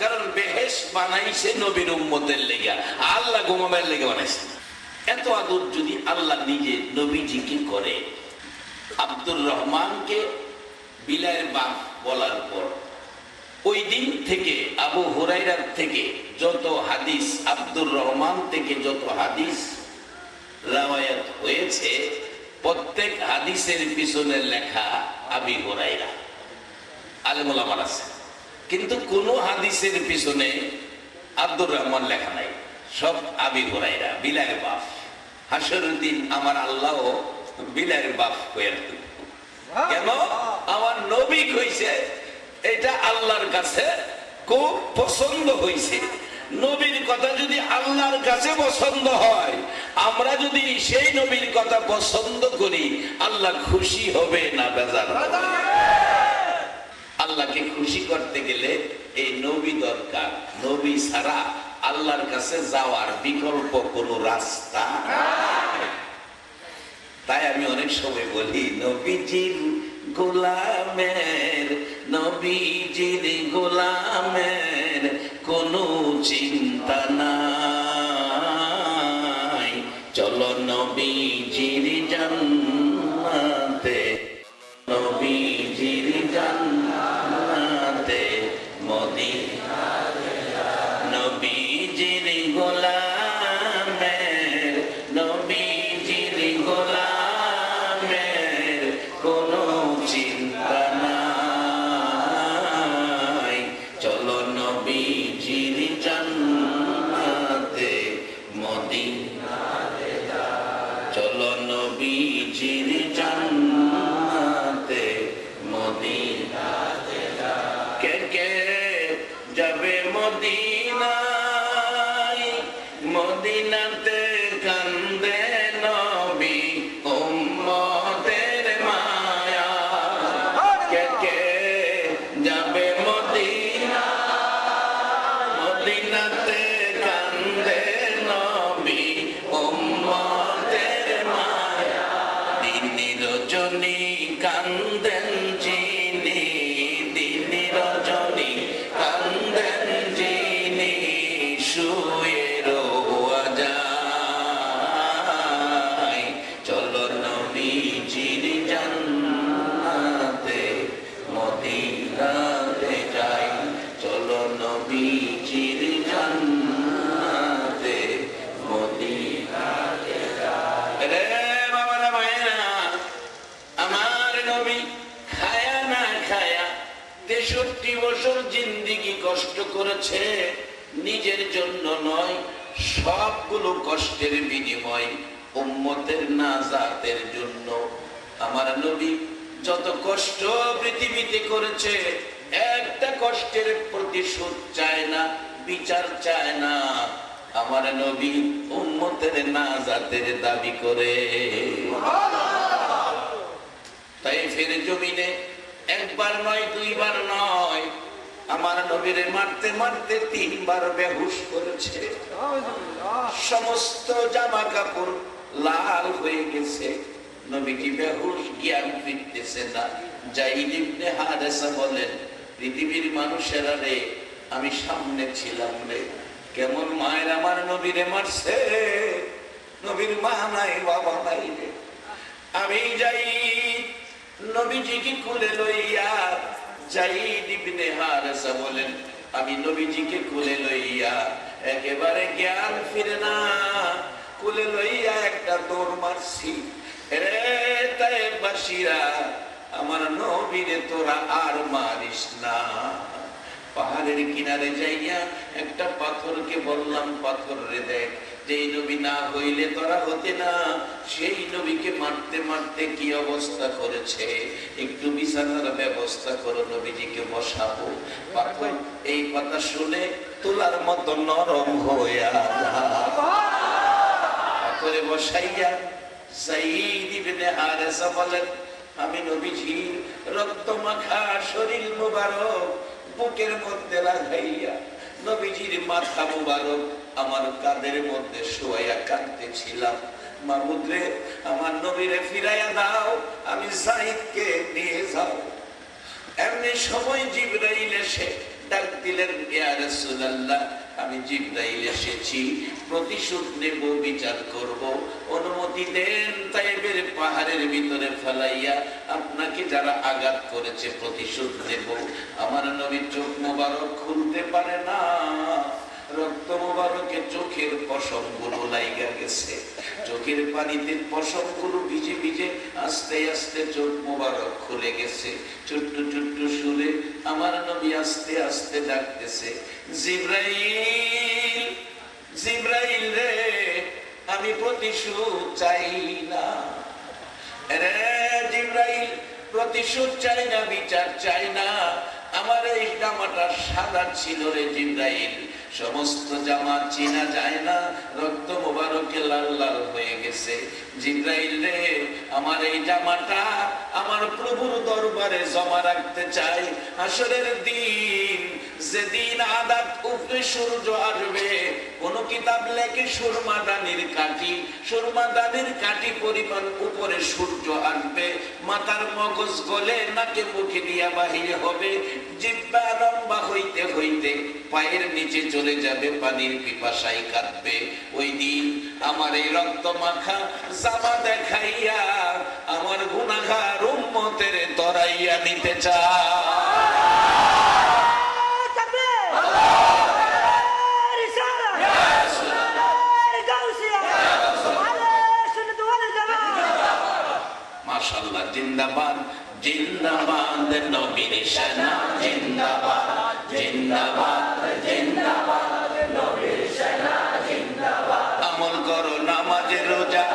কারণ বেহেস বানাইছে নবীর উম্মতের লেগা। আল্লাহ ঘুমাবের লেগে বানাইছে। এত আদর যদি আল্লাহ নিজে নবীজিকে করে, আব্দুর রহমানকে বিলায়ের বাপ বলার পর, ওই দিন থেকে, আবু হুরাইরার থেকে যত হাদিস, আব্দুর রহমান থেকে যত হাদিস রাওয়ায়াত হয়েছে, প্রত্যেক হাদিসের পিছনে লেখা আবি হুরাইরা আলেমুল আমার আছে। কিন্তু কোন হাদিসের পিছনে আব্দুর রহমান লেখা নাই। সব আবি হুরাইরা বিলায়ের বাপ হাসরুদ্দিন আমার আল্লাহ বিলায়ের বাপ হয়ে কেন? আমার নবী কইছে এটা আল্লাহর কাছে খুব পছন্দ হয়েছে নবীর কথা যদি আল্লাহর কাছে পছন্দ হয় আমরা যদি সেই নবীর কথা পছন্দ করি আল্লাহ খুশি হবে না বেজার? আল্লাহকে খুশি করতে গেলে এই নবী দরকার। নবী ছাড়া আল্লাহর কাছে যাওয়ার বিকল্প কোনো রাস্তা তাই আমি অনেক সময় বলি, নবীজির গোলামের নবীজির গোলামের নবীজির জান্নাতে মদিনাতে কে কে যাবে মদিনায়? মদিনাতে করেছে নিজের জন্য নয়, সবগুলো কষ্টের বিনিময়, উম্মতের নাজাতের জন্য। আমার নবী যত কষ্ট পৃথিবীতে করেছে, একটা কষ্টের প্রতিশোধ চায় না, বিচার চায় না। আমার নবী উম্মতের নাজাতের দাবি করে। তাই ফের জমিনে একবার নয়, দুইবার নয় আমার নবীরে মারতে মারতে তিনবার বেহুশ করেছে। সমস্ত জামা কাপড় লাল হয়ে গেছে। নবীজি বেহুশ জ্ঞান ফিরতেছে না। জাইদ ইবনে হারেসা বলেন, পৃথিবীর মানুষেরা রে, আমি সামনে ছিলাম রে। কেমন মায়ের আমার নবীরে মারছে? নবীর মা নাই, বাবা নাই রে। আমি যাই, নবীজিকে কুলে লইয়া বলেন, আমি নবীজিকে কুলে লইয়া একেবারে জ্ঞান ফিরে না, কুলে লইয়া একটা দৌড় মারছি। তাই বাসিরা, আমার নবীরে তোরা আর মারিস না। পাহাড়ের কিনারে যাইয়া একটা পাথরকে বললাম, পাথর রে দেখ যেই নবী না হইলে তোরা হতে না। সেই নবীকে মারতে মারতে কি অবস্থা করেছে? একটু বিছানার ব্যবস্থা করো নবীজিকে বসাবো। পাথর, এই কথা শুনে তোলার মতো নরম হইয়া পাথরে বসাইয়া সাইদ বলেন, আমি নবীজির রক্ত মাখা শরীর মুবারক, বুকের মধ্যে লাগাইয়া নবীজির মাথা মুবারক আমার কাদের মধ্যে শোয়া কাঁদতেছিলাম। মাহমুদরে আমার নবীরে ফিরাইয়া দাও, আমি সাইদকে নিয়ে যাও। এমনি সময় জিব্রাইল এসে ডাক দিলেন আমি জিব্রাইল এসেছি, প্রতিশোধ নেব, বিচার করব। অনুমতি দেন তাইবের পাহাড়ের ভিতরে ফেলাইয়া আপনাকে যারা আঘাত করেছে, প্রতিশোধ নেব। আমার নবী চোখ মোবারক খুলতে পারে না। রক্ত মোবারকে চোখের পশমগুলো লাইগা গেছে। চোখের পানিতে পশমগুলো ভিজে ভিজে আস্তে আস্তে চোখ মোবারক খুলে গেছে। ছোট্ট ছোট্ট সুরে আমার নবী আস্তে আস্তে ডাকতেছে, জিব্রাইল জিব্রাইল রে, আমি প্রতিশোধ চাই না। রে জিব্রাইল, প্রতিশোধ চাই না, বিচার চাই না। আমার এই জামাটা সাদা ছিল রে জিব্রাইল। সমস্ত জামা চেনা যায় না, রক্ত মোবারকে লাল লাল হয়ে গেছে। জিব্রাইল রে, আমার এই জামাটা আমার প্রভুর দরবারে জমা রাখতে চাই। আসরের দিন যেদিন আদাত উপরে সূর্য আসবে, কোন কিতাব লেখে সুরমা দানির কাঠি। সুরমা দানির কাঠি পরিমাণ উপরে সূর্য আসবে, মাথার মগজ গলে নাকে মুখে দিয়া বাহিরে হবে। জিব্বা লম্বা হইতে হইতে পায়ের নিচে চলে যাবে পানির পিপাসায় কাঁদবে। ওই দিন আমার এই রক্ত মাখা জামা দেখাইয়া আমার গুণাগার উম্মতের তরাইয়া নিতে চায়। জিন্দাবাদ। জিন্দাবাদ নবীর সেনা জিন্দাবাদ জিন্দাবাদ জিন্দাবাদ নবীর সেনা জিন্দাবাদ। আমল করো নামাজে রোজা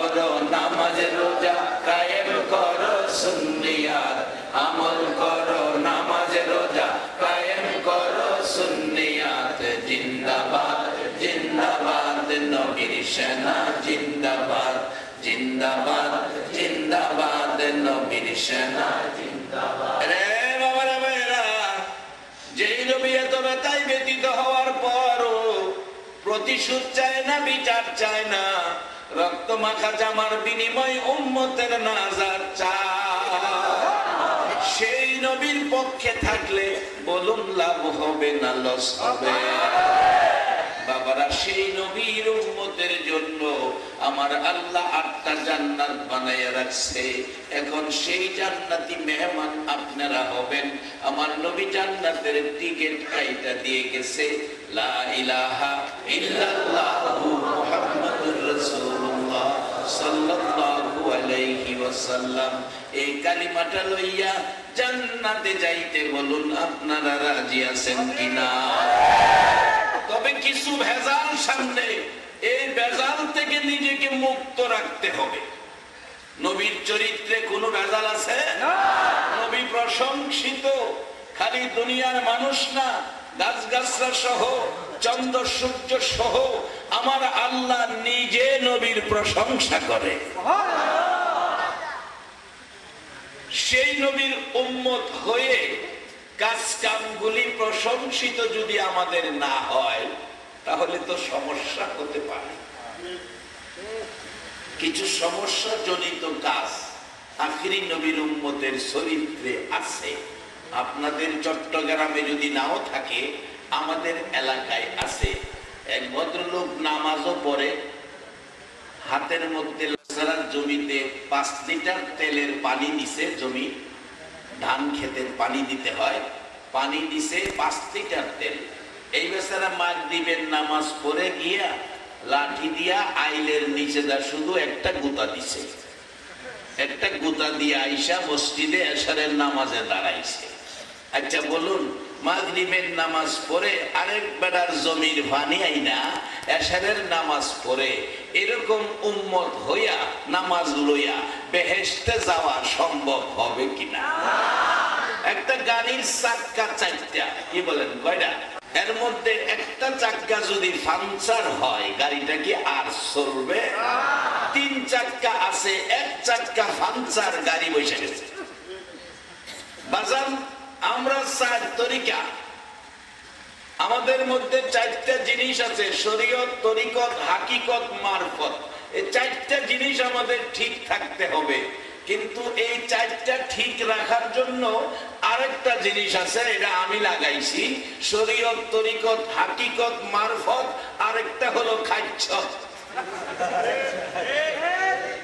করো নামাজ রোজা কায়েম করো সুন্নিয়াত। আমল করো নামাজ রোজা কায়েম করো সুন্নিয়াত। জিন্দাবাদ জিন্দাবাদ, নবীর সেনা জিন্দাবাদ। জিন্দাবাদ জিন্দাবাদ, নবীর সেনা রে বাবা রে যেই নবী এত ব্যথায় ব্যতীত হওয়ার পরও প্রতিশোধ চায় না, বিচার চায় না। রক্ত মাখা জামার বিনিময় নাজার সেই নবীর পক্ষে থাকলে বলুন লাভ হবে না লস হবে। বাবারা, সেই নবীর জন্য আমার আল্লাহ আটটা জান্নাত বানাইয়া রাখছে। এখন সেই জান্নাতি মেহমান আপনারা হবেন। আমার নবী জান্নাতের টিকিট কাইটা দিয়ে গেছে। লা ইলাহা ইল্লাল্লাহু সাল্লাল্লাহু আলাইহি ওয়াসাল্লাম এই কালিমাটা লইয়া জান্নাতে যাইতে বলুন আপনারা রাজি আছেন কিনা? তবে কিছু ভেজাল সামনে এই ভেজাল থেকে নিজেকে মুক্ত রাখতে হবে। নবীর চরিত্রে কোনো ভেজাল আছে? নবী প্রশংসিত খালি দুনিয়ার মানুষ না গাছগাছরা সহ চন্দ্র সূর্য সহ আমার আল্লাহ নিজে নবীর প্রশংসা করে। সেই নবীর উম্মত হয়ে কাজ কামগুলি প্রশংসিত যদি আমাদের না হয়, তাহলে তো সমস্যা হতে পারে। কিছু সমস্যা জনিত কাজ আখিরি নবীর উম্মতের চরিত্রে আছে। আপনাদের চট্টগ্রামে যদি নাও থাকে, আমাদের এলাকায় আছে। এক ভদ্রলোক নামাজও পড়ে, হাতের মধ্যে জমিতে পাঁচ লিটার তেলের পানি দিছে জমি, ধান খেতে পানি দিতে হয়, পানি দিছে পাঁচ লিটার তেল। এই বেচারা মাগ দিবেন নামাজ পড়ে গিয়া লাঠি দিয়া আইলের নিচে দা শুধু একটা গুতা দিছে। একটা গুতা দিয়ে আইসা মসজিদে এসারের নামাজে দাঁড়াইছে। আচ্ছা বলুন মাগরিবের নামাজ পড়ে আরেক বেড়ার জমির ভানি আইনা এসারের নামাজ পড়ে। এরকম উম্মত হইয়া নামাজ লইয়া বেহেশতে যাওয়া সম্ভব হবে কিনা? একটা গাড়ির চাক্কা চারটা, কি বলেন, কয়টা? এর মধ্যে একটা চাক্কা যদি ফাংচার হয়, গাড়িটা কি আর চলবে? তিন চাক্কা আছে, এক চাক্কা ফাংচার গাড়ি বসে গেছে। বাজান আমরা চার তরিকা। আমাদের মধ্যে চারটা জিনিস আছে, শরীয়ত, তরিকত, হাকিকত, মারফত। এই চারটা জিনিস আমাদের ঠিক থাকতে হবে। কিন্তু এই চারটা ঠিক রাখার জন্য আরেকটা জিনিস আছে, এটা আমি লাগাইছি। শরীয়ত, তরিকত, হাকিকত, মারফত, আরেকটা হলো খাচ্ছ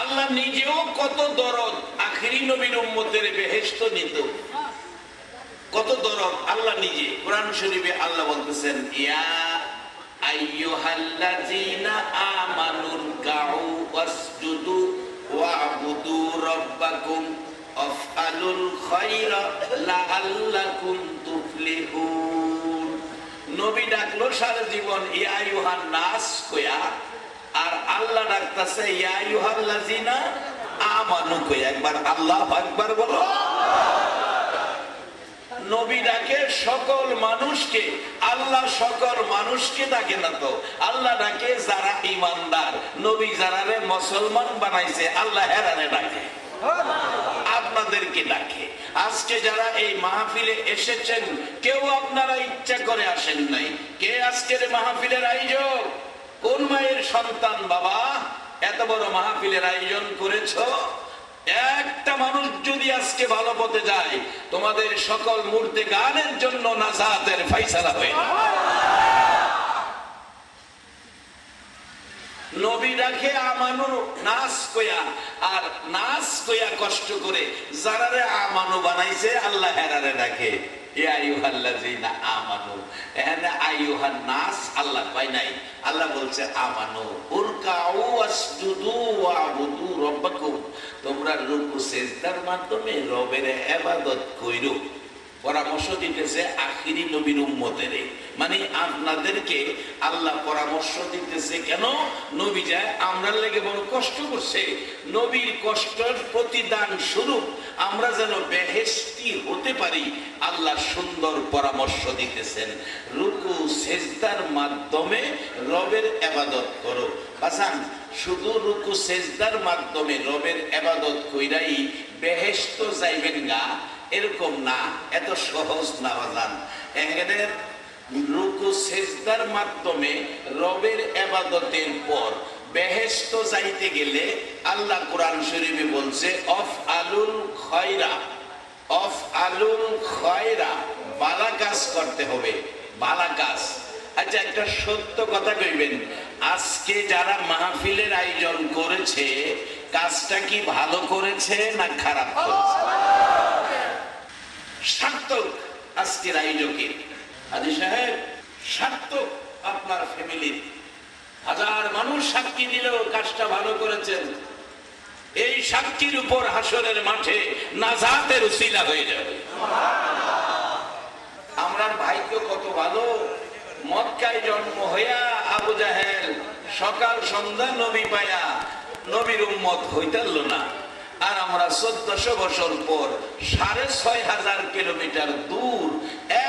আল্লাহ নিজেও কত দরদ আখিরি নবীর উম্মতের বেহেস্ত নিত। কত দরদ আল্লাহ নিজে। কোরআন শরীফে আল্লাহ বলতেছেন, ইয়া নবী ডাকলো সারা জীবন, ইয়া আইয়ুহান নাস কয়া আর আল্লাহ ডাকতেছে একবার আল্লাহু আকবার বলো। নবী ডাকে, সকল মানুষকে, আল্লাহ সকল মানুষকে ডাকে না তো। আল্লাহ ডাকে, যারা ইমানদার নবী যারা রে মুসলমান বানাইছে, আল্লাহ হেরানে ডাকে। আপনাদেরকে ডাকে। আজকে যারা এই মাহফিলে এসেছেন, কেউ আপনারা ইচ্ছা করে আসেন নাই। কে আজকের মাহফিলের আয়োজক? কোন মায়ের সন্তান বাবা এত বড় মাহফিলের আয়োজন করেছ? একটা মানুষ যদি আজকে ভালো পথে যায়, তোমাদের সকল মূর্তি গানের জন্য নাজাতের ফাইসালা হয়ে নবী রাখে আমানু নাচ কয়া আর নাচ কয়া কষ্ট করে যারারে আমানু বানাইছে, আল্লাহ হেরারে ডাকে। আমানু এখানে আইয়ুহান নাস আল্লাহ পাই নাই। আল্লাহ বলছে, আমানু, উরকাউ ওয়াসজুদু ওয়াবুদু রাব্বাকুম। তোমরা রুকু, সেজদার মাধ্যমে রবের ইবাদত কইরো। পরামর্শ দিতেছে আখিরি নবীর উম্মতেরে। মানে আপনাদেরকে আল্লাহ পরামর্শ দিতেছে কেন? নবী যায় আমরা লেগে বড় কষ্ট করছে। নবীর কষ্টের প্রতিদান স্বরূপ আমরা যেন বেহেস্তি হতে পারি, আল্লাহ সুন্দর পরামর্শ দিতেছেন। রুকু, সেজদার মাধ্যমে রবের এবাদত করো। বাসান, শুধু রুকু, সেজদার মাধ্যমে রবের এবাদত কইরাই বেহেস্ত যাইবেন গা। এরকম না, এত সহজ না বাজান রুকু সেজদার মাধ্যমে রবের এবাদতের পর বেহেস্ত যাইতে গেলে আল্লাহ কোরআন শরীফে বলছে অফ আলুল খয়রা অফ আলুল খয়রা, বালা কাজ করতে হবে, বালা কাজ। আচ্ছা একটা সত্য কথা কইবেন, আজকে যারা মাহফিলের আয়োজন করেছে, কাজটা কি ভালো করেছে না খারাপ করেছে? সার্থক আজকের আয়োজকে। হাজি সাহেব, সার্থক আপনার ফ্যামিলির হাজার মানুষ সাক্ষী দিলেও কাজটা ভালো করেছেন। এই সাক্ষীর উপর হাসরের মাঠে নাজাতের উসিলা হয়ে যাবে। আমরার ভাগ্য কত ভালো। মক্কায় জন্ম হইয়া আবু জাহেল সকাল সন্ধ্যা নবী পায়া, নবীর উম্মত হইতাল না। আর আমরা চোদ্দশো বছর পর সাড়ে ছয় হাজার কিলোমিটার দূর,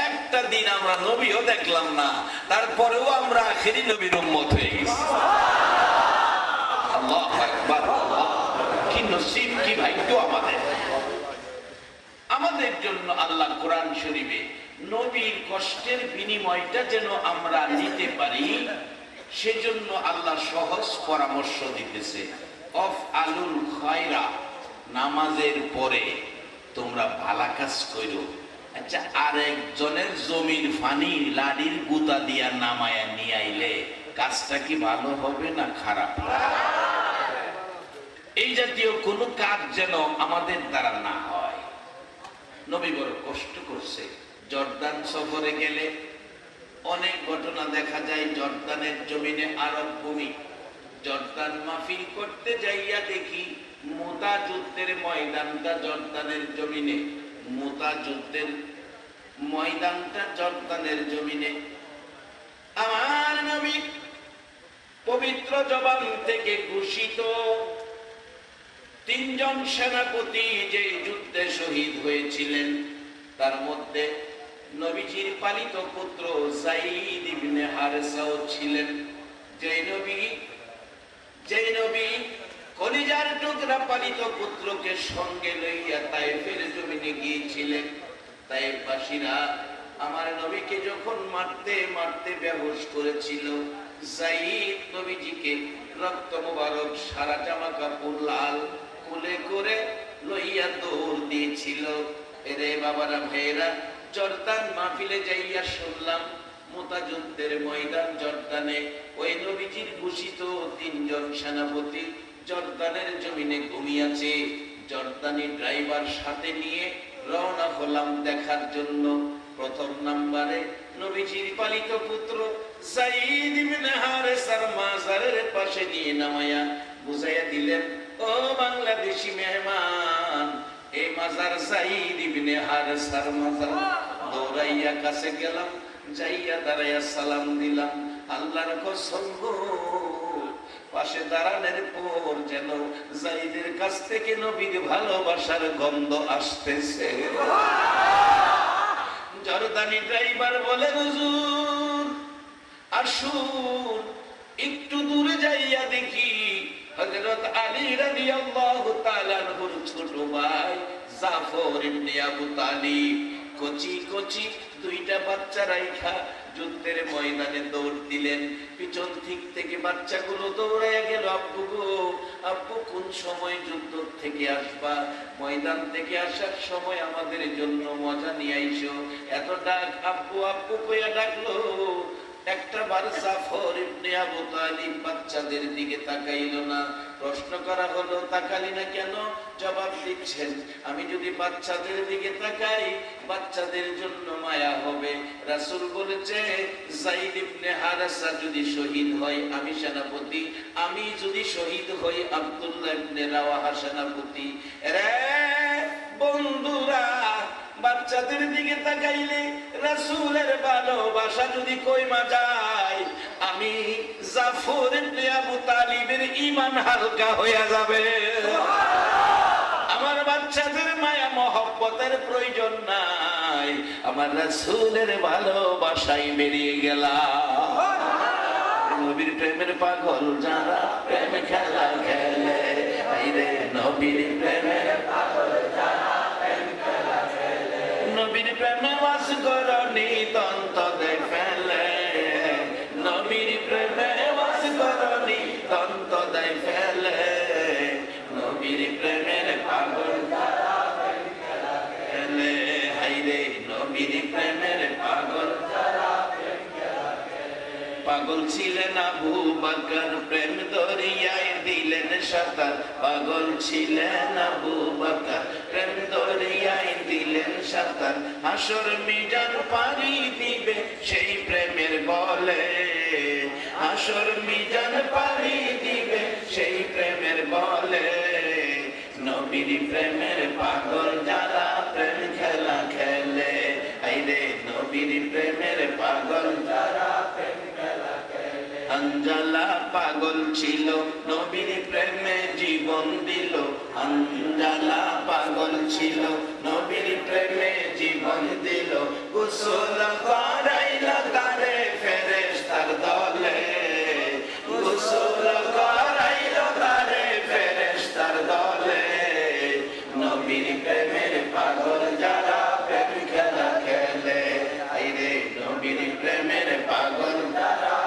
একটা দিন আমরা নবীও দেখলাম না, তারপরেও আমরা আখেরি নবীর উম্মত হয়ে গেছি আল্লাহু আকবার। কি নসিব, কি ভাগ্য আমাদের আমাদের জন্য আল্লাহ কোরআন শরীফে নবীর কষ্টের বিনিময়টা যেন আমরা নিতে পারি, সেজন্য আল্লাহ সহজ পরামর্শ দিতেছে অফ আলুল খয়রা নামাজের পরে তোমরা ভালা কাজ করো। আচ্ছা আরেকজনের জমির ফানি লাডির গুতা দিয়া নামায়া নিয়ে আইলে কাজটা কি ভালো হবে না খারাপ? এই জাতীয় কোনো কাজ যেন আমাদের দ্বারা না হয়। নবী বড় কষ্ট করছে। জর্দান সফরে গেলে অনেক ঘটনা দেখা যায়, জর্দানের জমিনে আরব ভূমি। জর্দান মাহফিল করতে যাইয়া দেখি মোতা যুদ্ধের ময়দানটা জর্দানের জমিনে, মোতা যুদ্ধের ময়দানটা জর্দানের জমিনে। আমার নবী পবিত্র জবান থেকে ঘোষিত তিনজন সেনাপতি যে যুদ্ধে শহীদ হয়েছিলেন, তার মধ্যে নবীজির পালিত পুত্র জাইদ ইবনে হারেসাও ছিলেন। যে নবী যে নবী কলিজার টুকরা পালিত পুত্রকে সঙ্গে লইয়া তাইফের জমিনে গিয়েছিলেন। তাইফবাসীরা আমার নবীকে যখন মারতে মারতে ব্যবস করেছিল জাইদ নবীজিকে রক্ত সারা জামা কাপড় লাল কুলে করে লইয়া দৌড় দিয়েছিল। এরে বাবারা ভাইয়েরা, জর্দান মাহফিলে যাইয়া শুনলাম, মোতাযুদ্ধের ময়দান জর্দানে ওই নবীজির ঘোষিত তিনজন সেনাপতি জর্দানের জমিনে ঘুমিয়েছে। জর্দানি ড্রাইভার সাথে নিয়ে রওনা হলাম দেখার জন্য। প্রথম নাম্বারে নবীজির পালিত পুত্র সাইদ ইবনে হারেসার মাজারের পাশে নিয়ে নামায়া বুঝাইয়া দিলেন, ও বাংলাদেশি মেহমান এই মাজার সাইদ ইবনে হারেসার মাজার। দৌড়াইয়া কাছে গেলাম, যাইয়া দাঁড়াইয়া সালাম দিলাম, আল্লাহর কসম গো। পাশে দাঁড়ানোর পর যেন জাইদের কাছ থেকে নবীর ভালোবাসার গন্ধ আসতেছে। জরদানি ড্রাইভার বলে, হুজুর, আসুন, একটু দূরে যাইয়া দেখি। হযরত আলী রাদিয়াল্লাহু তাআলা ছোট ভাই জাফর ইবনে আবু তালিব কচি কচি দুইটা বাচ্চা রাইখা যুদ্ধের ময়দানে দৌড় দিলেন। পিছন দিক থেকে বাচ্চাগুলো দৌড়াইয়া গেল, আব্বু গো, আব্বু, কোন সময় যুদ্ধ থেকে আসবা? ময়দান থেকে আসার সময় আমাদের জন্য মজা নিয়ে আইসো। এত ডাক, আব্বু আব্বু কইয়া ডাকলো? একটা বার জাফর ইবনে আবু তালিব বাচ্চাদের দিকে তাকাইলো না। প্রশ্ন করা হলো, তাকালি না কেন? জবাব দিচ্ছেন, আমি যদি বাচ্চাদের দিকে তাকাই, বাচ্চাদের জন্য মায়া হবে। রাসূল বলেছে যদি শহীদ হয়, আমি সেনাপতি। আমি যদি শহীদ হই, আব্দুল্লাহ সেনাপতি। রে বন্ধুরা, বাচ্চাদের দিকে তাকাইলে রাসূলের ভালোবাসা যদি কইমা যায় আমি জাফর আবু তালিবের ঈমান হালকা হইয়া যাবে। আমার বাচ্চাদের মায়া, মহব্বতের প্রয়োজন নাই। আমার রাসূলের ভালোবাসাই বেরিয়ে গেলাম। নবীর প্রেমের পাগল যারা প্রেম খেলা খেলে রে নবীর প্রেমের নবীর প্রেমে বাস করনি তন্ত ফেলে। পাগল ছিলেন আবু বাকর, প্রেম দরিয়ায় দিলেন সাঁতার। পাগল ছিলেন আবু বাকর, প্রেম দরিয়ায় দিলেন সাঁতার। হাসর মিজান পানি দিবে সেই প্রেমের বলে। হাসর মিজান পানি দিবে সেই প্রেমের বলে। নবীর প্রেমের পাগল যারা ছিল, নবীর প্রেমে জীবন দিল। আন্দালা পাগল ছিল, নবীর প্রেমে জীবন দিল। গোসল করাইলা তারে ফেরেশ তার দলে। গোসল করাইলা তারে ফেরেশ তার দলে। নবীর প্রেমের পাগল যারা প্রেম খেলা খেলে, আইরে নবীর প্রেমের পাগল যারা